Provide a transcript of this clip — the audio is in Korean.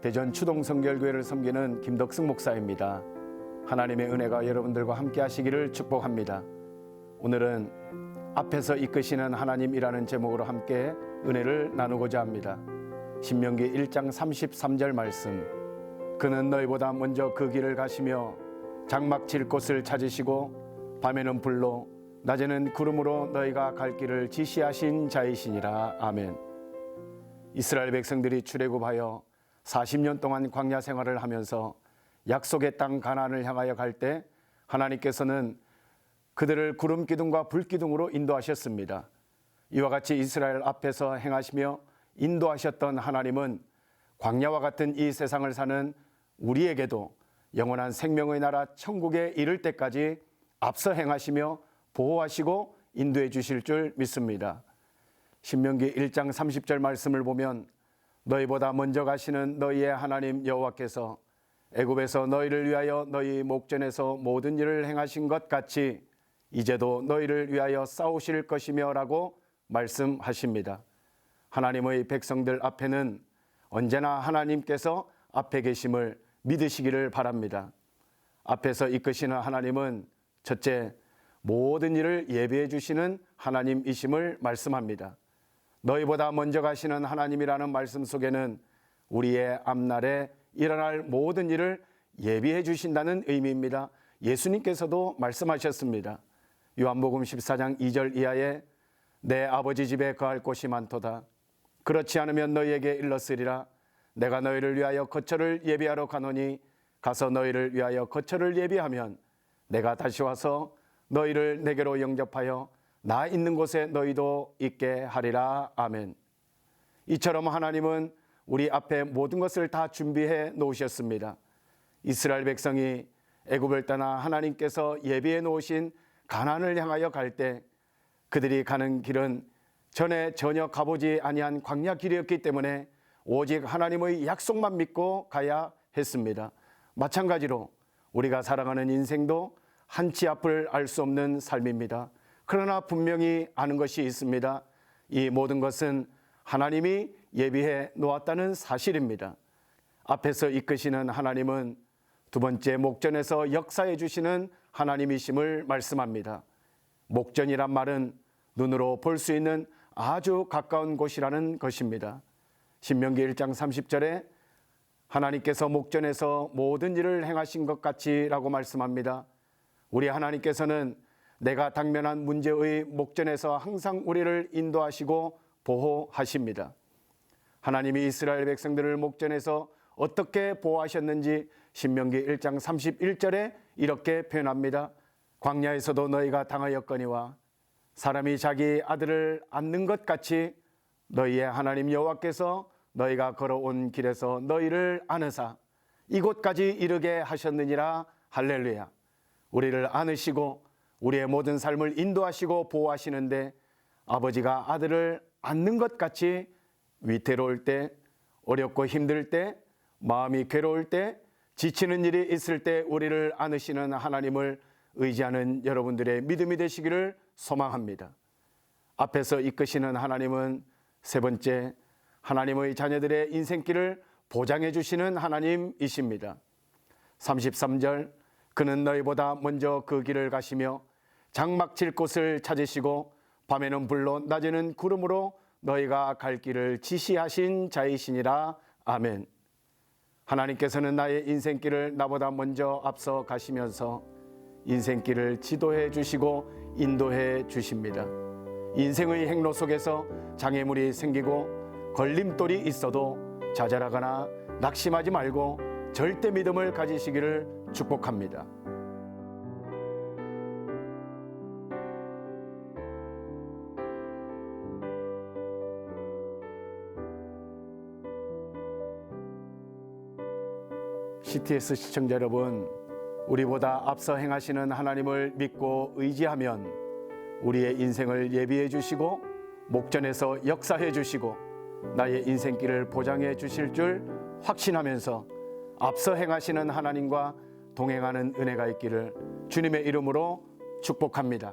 대전 추동성결교회를 섬기는 김덕승 목사입니다. 하나님의 은혜가 여러분들과 함께 하시기를 축복합니다. 오늘은 앞에서 이끄시는 하나님이라는 제목으로 함께 은혜를 나누고자 합니다. 신명기 1장 33절 말씀. 그는 너희보다 먼저 그 길을 가시며 장막 칠 곳을 찾으시고 밤에는 불로 낮에는 구름으로 너희가 갈 길을 지시하신 자이시니라. 아멘. 이스라엘 백성들이 출애굽하여 40년 동안 광야 생활을 하면서 약속의 땅 가나안을 향하여 갈 때 하나님께서는 그들을 구름 기둥과 불 기둥으로 인도하셨습니다. 이와 같이 이스라엘 앞에서 행하시며 인도하셨던 하나님은 광야와 같은 이 세상을 사는 우리에게도 영원한 생명의 나라 천국에 이를 때까지 앞서 행하시며 보호하시고 인도해 주실 줄 믿습니다. 신명기 1장 30절 말씀을 보면 너희보다 먼저 가시는 너희의 하나님 여호와께서 애굽에서 너희를 위하여 너희 목전에서 모든 일을 행하신 것 같이 이제도 너희를 위하여 싸우실 것이며라고 말씀하십니다. 하나님의 백성들 앞에는 언제나 하나님께서 앞에 계심을 믿으시기를 바랍니다. 앞에서 이끄시는 하나님은 첫째 모든 일을 예비해 주시는 하나님이심을 말씀합니다. 너희보다 먼저 가시는 하나님이라는 말씀 속에는 우리의 앞날에 일어날 모든 일을 예비해 주신다는 의미입니다. 예수님께서도 말씀하셨습니다. 요한복음 14장 2절 이하에 내 아버지 집에 거할 곳이 많도다. 그렇지 않으면 너희에게 일렀으리라. 내가 너희를 위하여 거처를 예비하러 가노니 가서 너희를 위하여 거처를 예비하면 내가 다시 와서 너희를 내게로 영접하여 나 있는 곳에 너희도 있게 하리라. 아멘. 이처럼 하나님은 우리 앞에 모든 것을 다 준비해 놓으셨습니다. 이스라엘 백성이 애굽을 떠나 하나님께서 예비해 놓으신 가나안을 향하여 갈 때 그들이 가는 길은 전에 전혀 가보지 아니한 광야 길이었기 때문에 오직 하나님의 약속만 믿고 가야 했습니다. 마찬가지로 우리가 살아가는 인생도 한치 앞을 알 수 없는 삶입니다. 그러나 분명히 아는 것이 있습니다. 이 모든 것은 하나님이 예비해 놓았다는 사실입니다. 앞에서 이끄시는 하나님은 두 번째 목전에서 역사해 주시는 하나님이심을 말씀합니다. 목전이란 말은 눈으로 볼 수 있는 아주 가까운 곳이라는 것입니다. 신명기 1장 30절에 하나님께서 목전에서 모든 일을 행하신 것 같이라고 말씀합니다. 우리 하나님께서는 내가 당면한 문제의 목전에서 항상 우리를 인도하시고 보호하십니다. 하나님이 이스라엘 백성들을 목전에서 어떻게 보호하셨는지 신명기 1장 31절에 이렇게 표현합니다. 광야에서도 너희가 당하였거니와 사람이 자기 아들을 안는 것 같이 너희의 하나님 여호와께서 너희가 걸어온 길에서 너희를 안으사 이곳까지 이르게 하셨느니라 할렐루야. 우리를 안으시고 우리의 모든 삶을 인도하시고 보호하시는데 아버지가 아들을 안는 것 같이 위태로울 때, 어렵고 힘들 때, 마음이 괴로울 때, 지치는 일이 있을 때 우리를 안으시는 하나님을 의지하는 여러분들의 믿음이 되시기를 소망합니다. 앞에서 이끄시는 하나님은 세 번째, 하나님의 자녀들의 인생길을 보장해 주시는 하나님이십니다. 33절, 그는 너희보다 먼저 그 길을 가시며 장막 칠 곳을 찾으시고 밤에는 불로 낮에는 구름으로 너희가 갈 길을 지시하신 자이시니라. 아멘. 하나님께서는 나의 인생길을 나보다 먼저 앞서 가시면서 인생길을 지도해 주시고 인도해 주십니다. 인생의 행로 속에서 장애물이 생기고 걸림돌이 있어도 좌절하거나 낙심하지 말고 절대 믿음을 가지시기를 축복합니다. CTS 시청자 여러분, 우리보다 앞서 행하시는 하나님을 믿고 의지하면 우리의 인생을 예비해 주시고 목전에서 역사해 주시고 나의 인생길을 보장해 주실 줄 확신하면서 앞서 행하시는 하나님과 동행하는 은혜가 있기를 주님의 이름으로 축복합니다.